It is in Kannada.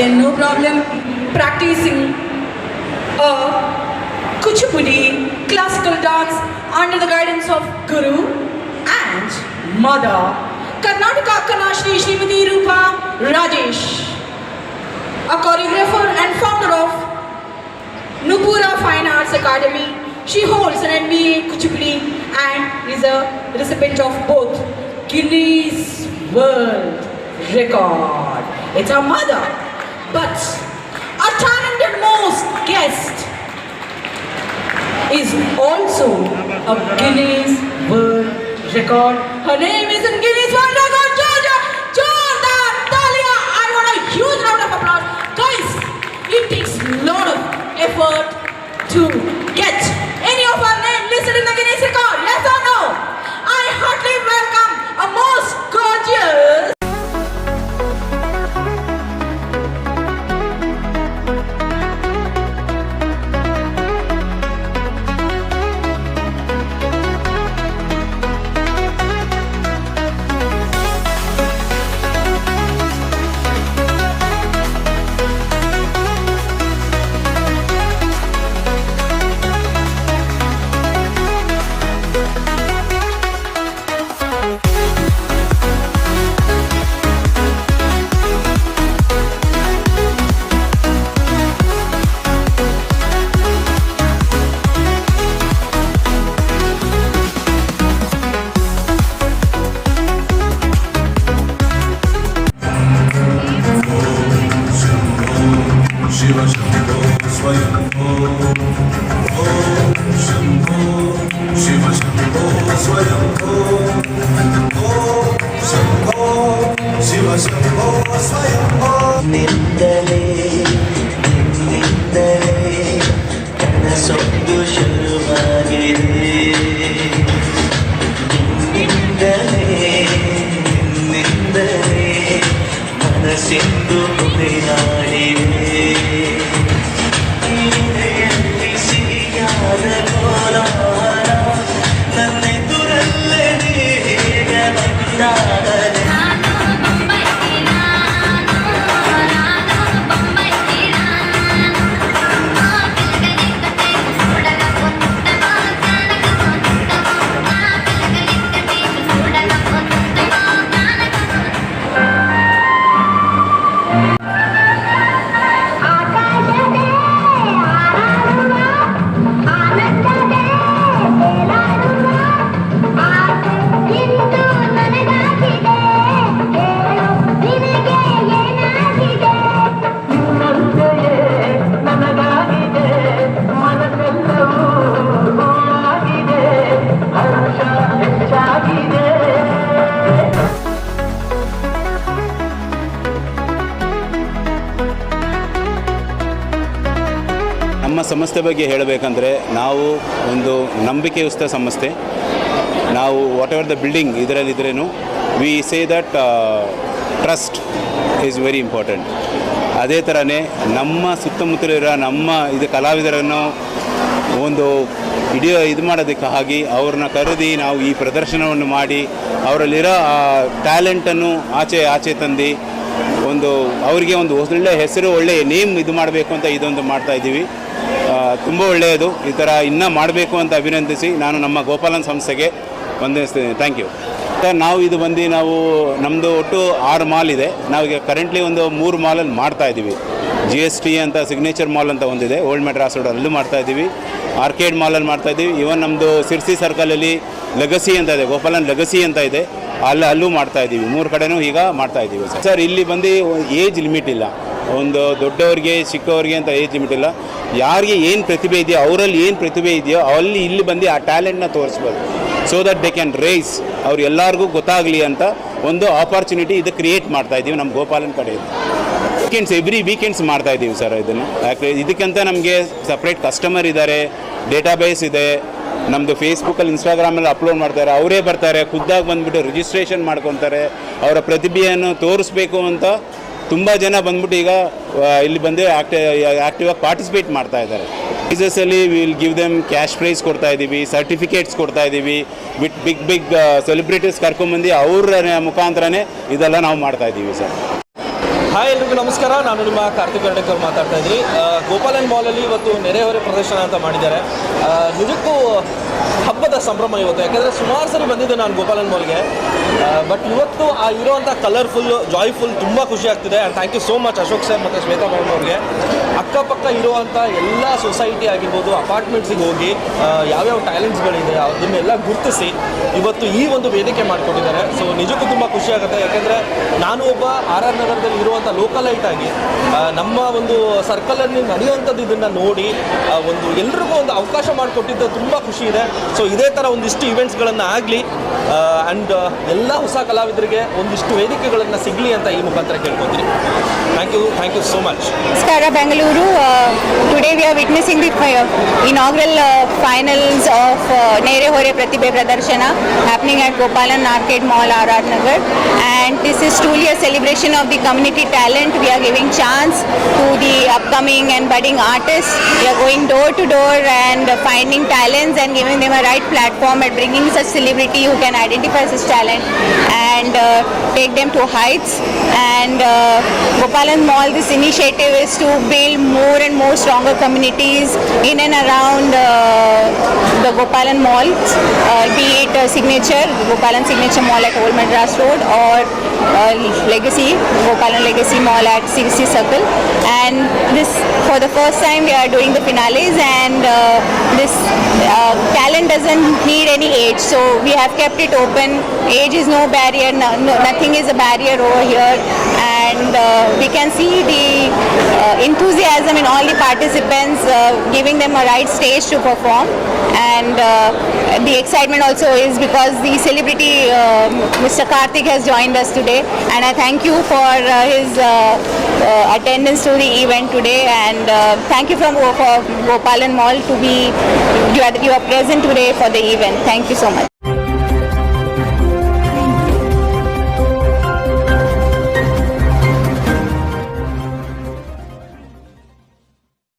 Okay, no problem. Practicing a kuchipudi classical dance under the guidance of Guru and Mother. Karnataka Kanashri Srimati Rupa Rajesh, a choreographer and founder of Nupura Fine Arts Academy. She holds an MBA Kuchipudi and is a recipient of both Guinness World Record. It's her mother, but our talented most guest is also a Guinness World Record. Her name is in Guinness Shiv Shambho स्वयं भो शंभो शिव शंभो स्वयं भो ಸಂಸ್ಥೆ ಬಗ್ಗೆ ಹೇಳಬೇಕಂದ್ರೆ ನಾವು ಒಂದು ನಂಬಿಕೆಯುಸ್ತ ಸಂಸ್ಥೆ. ನಾವು whatever the building ಇದರಲ್ಲಿದ್ರೇನು we say that trust is very important ಅದೇ ಥರನೇ ನಮ್ಮ ಸುತ್ತಮುತ್ತಲಿರೋ ನಮ್ಮ ಇದು ಕಲಾವಿದರನ್ನು ಒಂದು ಇಡೀ ಇದು ಮಾಡೋದಕ್ಕೆ ಆಗಿ ಅವ್ರನ್ನ ಕರೆದಿ ನಾವು ಈ ಪ್ರದರ್ಶನವನ್ನು ಮಾಡಿ, ಅವರಲ್ಲಿರೋ ಟ್ಯಾಲೆಂಟನ್ನು ಆಚೆ ಆಚೆ ತಂದು ಒಂದು, ಅವರಿಗೆ ಒಂದು ಒಳ್ಳೆಯ ಹೆಸರು ಒಳ್ಳೆಯ ನೇಮ್ ಇದು ಮಾಡಬೇಕು ಅಂತ ಇದೊಂದು ಮಾಡ್ತಾ ಇದ್ದೀವಿ. ತುಂಬ ಒಳ್ಳೆಯದು. ಈ ಥರ ಇನ್ನೂ ಮಾಡಬೇಕು ಅಂತ ಅಭಿನಂದಿಸಿ ನಾನು ನಮ್ಮ ಗೋಪಾಲನ್ ಸಂಸ್ಥೆಗೆ ವಂದಿಸ್ತೀನಿ ಥ್ಯಾಂಕ್ ಯು ಸರ್, ನಾವು ಇದು ಬಂದು ನಾವು ನಮ್ಮದು ಒಟ್ಟು ಆರು ಮಾಲ್ ಇದೆ. ನಾವೀಗ ಕರೆಂಟ್ಲಿ ಒಂದು ಮೂರು ಮಾಲಲ್ಲಿ ಮಾಡ್ತಾ ಇದ್ದೀವಿ. ಜಿ ಎಸ್ ಟಿ ಅಂತ ಸಿಗ್ನೇಚರ್ ಮಾಲ್ ಅಂತ ಒಂದಿದೆ. ಓಲ್ಡ್ ಮೆಡ್ರಾಸ್ ರೋಡ್ ಅಲ್ಲೂ ಮಾಡ್ತಾ ಇದ್ದೀವಿ. ಆರ್ಕೇಡ್ ಮಾಲಲ್ಲಿ ಮಾಡ್ತಾ ಇದ್ದೀವಿ. ಇವನ್ ನಮ್ಮದು ಸಿರ್ಸಿ ಸರ್ಕಲಲ್ಲಿ ಲಗಸಿ ಅಂತ ಇದೆ. ಗೋಪಾಲನ್ ಲಗಸಿ ಅಂತ ಇದೆ. ಅಲ್ಲಿ, ಅಲ್ಲೂ ಮಾಡ್ತಾ ಇದ್ದೀವಿ. ಮೂರು ಕಡೆನೂ ಈಗ ಮಾಡ್ತಾ ಇದ್ದೀವಿ ಸರ್. ಇಲ್ಲಿ ಬಂದು ಏಜ್ ಲಿಮಿಟ್ ಇಲ್ಲ. ಒಂದು ದೊಡ್ಡವ್ರಿಗೆ, ಚಿಕ್ಕವ್ರಿಗೆ ಅಂತ ಏಜ್ ಲಿಮಿಟ್ ಇಲ್ಲ. ಯಾರಿಗೆ ಏನು ಪ್ರತಿಭೆ ಇದೆಯೋ, ಅವರಲ್ಲಿ ಏನು ಪ್ರತಿಭೆ ಇದೆಯೋ, ಅಲ್ಲಿ ಇಲ್ಲಿ ಬಂದು ಆ ಟ್ಯಾಲೆಂಟ್ನ ತೋರಿಸ್ಬೋದು. So that they can raise ಅವ್ರು ಎಲ್ಲರಿಗೂ ಗೊತ್ತಾಗಲಿ ಅಂತ ಒಂದು ಆಪರ್ಚುನಿಟಿ ಇದು ಕ್ರಿಯೇಟ್ ಮಾಡ್ತಾ ಇದ್ದೀವಿ ನಮ್ಮ ಗೋಪಾಲನ್ ಕಡೆಯಿಂದ. ವೀಕೆಂಡ್ಸ್ ಎವ್ರಿ ವೀಕೆಂಡ್ಸ್ ಮಾಡ್ತಾ ಇದ್ದೀವಿ ಸರ್ ಇದನ್ನು. ಯಾಕೆ ಇದಕ್ಕಂತ ನಮಗೆ ಸಪ್ರೇಟ್ ಕಸ್ಟಮರ್ ಇದ್ದಾರೆ ಡೇಟಾಬೇಸ್ ಇದೆ. ನಮ್ಮದು ಫೇಸ್ಬುಕ್ಕಲ್ಲಿ ಇನ್ಸ್ಟಾಗ್ರಾಮಲ್ಲಿ ಅಪ್ಲೋಡ್ ಮಾಡ್ತಾರೆ. ಅವರೇ ಬರ್ತಾರೆ, ಖುದ್ದಾಗಿ ಬಂದುಬಿಟ್ಟು ರಿಜಿಸ್ಟ್ರೇಷನ್ ಮಾಡ್ಕೊತಾರೆ. ಅವರ ಪ್ರತಿಭೆಯನ್ನು ತೋರಿಸ್ಬೇಕು ಅಂತ ತುಂಬ ಜನ ಬಂದ್ಬಿಟ್ಟು ಈಗ ಇಲ್ಲಿ ಬಂದು ಆಕ್ಟಿವ್ ಆಗಿ ಪಾರ್ಟಿಸಿಪೇಟ್ ಮಾಡ್ತಾ ಇದ್ದಾರೆ. ಪ್ರೈಸಸಲ್ಲಿ will give them cash prize ಕೊಡ್ತಾ ಇದ್ದೀವಿ ಸರ್ಟಿಫಿಕೇಟ್ಸ್ ಕೊಡ್ತಾ ಇದ್ದೀವಿ ವಿತ್ ಬಿಗ್ ಬಿಗ್ ಸೆಲೆಬ್ರಿಟೀಸ್ ಕರ್ಕೊಂಬಂದು ಅವ್ರ ಮುಖಾಂತರನೇ ಇದೆಲ್ಲ ನಾವು ಮಾಡ್ತಾ ಇದ್ದೀವಿ ಸರ್. ಹಾಯ್ ಎಲ್ರಿಗೂ ನಮಸ್ಕಾರ. ನಾನು ನಿಮ್ಮ ಕಾರ್ತಿಕ್ ಕರ್ಡೇಕರ್ ಮಾತಾಡ್ತಾ ಇದ್ದೀನಿ. ಗೋಪಾಲನ್ ಮಾಲಲ್ಲಿ ಇವತ್ತು ನೆರೆಹೊರೆ ಪ್ರದರ್ಶನ ಅಂತ ಮಾಡಿದ್ದಾರೆ. ನಿಜಕ್ಕೂ ಹಬ್ಬದ ಸಂಭ್ರಮ ಇವತ್ತು. ಯಾಕಂದರೆ ಸುಮಾರು ಸರಿ ಬಂದಿದ್ದೆ ನಾನು ಗೋಪಾಲನ್ ಮಾಲ್ಗೆ ಬಟ್ ಇವತ್ತು ಆ ಇರೋವಂಥ ಕಲರ್ಫುಲ್ ಜಾಯ್ಫುಲ್ ತುಂಬ ಖುಷಿ ಆಗ್ತಿದೆ. And thank you so much Ashok sir ಮತ್ತು ಶ್ವೇತಾ ಮೇಡಮ್ ಅವ್ರಿಗೆ. ಅಕ್ಕಪಕ್ಕ ಇರುವಂಥ ಎಲ್ಲ ಸೊಸೈಟಿ ಆಗಿರ್ಬೋದು ಅಪಾರ್ಟ್ಮೆಂಟ್ಸಿಗೆ ಹೋಗಿ ಯಾವ್ಯಾವ ಟ್ಯಾಲೆಂಟ್ಸ್ಗಳಿದೆ ಅದನ್ನೆಲ್ಲ ಗುರುತಿಸಿ ಇವತ್ತು ಈ ಒಂದು ವೇದಿಕೆ ಮಾಡಿಕೊಟ್ಟಿದ್ದಾರೆ ಸೊ ನಿಜಕ್ಕೂ ತುಂಬ ಖುಷಿ ಆಗುತ್ತೆ. ಯಾಕೆಂದರೆ ನಾನು ಒಬ್ಬ ಆರ್ ಆರ್ ನಗರದಲ್ಲಿ ಇರುವಂಥ ಲೋಕಲೈಟ್ ಆಗಿ ನಮ್ಮ ಒಂದು ಸರ್ಕಲಲ್ಲಿ ನಡೆಯುವಂಥದ್ದು ಇದನ್ನು ನೋಡಿ ಒಂದು ಎಲ್ರಿಗೂ ಒಂದು ಅವಕಾಶ ಮಾಡಿಕೊಟ್ಟಿದ್ದು ತುಂಬ ಖುಷಿ ಇದೆ. ಇದೆ. ಸೊ ಇದೇ ಥರ ಒಂದಿಷ್ಟು ಇವೆಂಟ್ಸ್ಗಳನ್ನು ಆಗಲಿ ಆ್ಯಂಡ್ ಎಲ್ಲ ಹೊಸ ಕಲಾವಿದರಿಗೆ ಒಂದಿಷ್ಟು ವೇದಿಕೆಗಳನ್ನು ಸಿಗಲಿ ಅಂತ ಈ ಮುಖಾಂತರ ಕೇಳ್ಕೊತೀನಿ. Thank you thank you so much ನಮಸ್ಕಾರ, Bengaluru today we are witnessing the inaugural finals of ನೇರೆ ಹೊರೆ ಪ್ರತಿಭೆ ಪ್ರದರ್ಶನ happening at Gopalan market mall R R Nagar and this is truly a celebration of the community talent we are giving chance to the upcoming and budding artist we are going door to door and finding talents and giving and giving them a right platform and bringing such celebrity who can identify such talent and uh, take them to heights. And uh, Gopalan Mall, this initiative is to build more and more stronger communities in and around uh, the Gopalan Mall, uh, Signature, Gopalan Signature Mall at Old Madras Road or uh, Legacy, Gopalan Legacy Mall at CC Circle. And this, for the first time, we are doing the finales and uh, this uh, talent doesn't need any age. So we have kept it open. Age is no barrier, no, no, nothing is a barrier over here. Uh, we can see the uh, enthusiasm in all the participants, uh, giving them a right stage to perform. And the excitement also is because the celebrity Mr. Karthik has joined us today. And I thank you for his attendance to the event today. And thank you from Gopalan Mall to be you are, you are present today for the event. Thank you so much.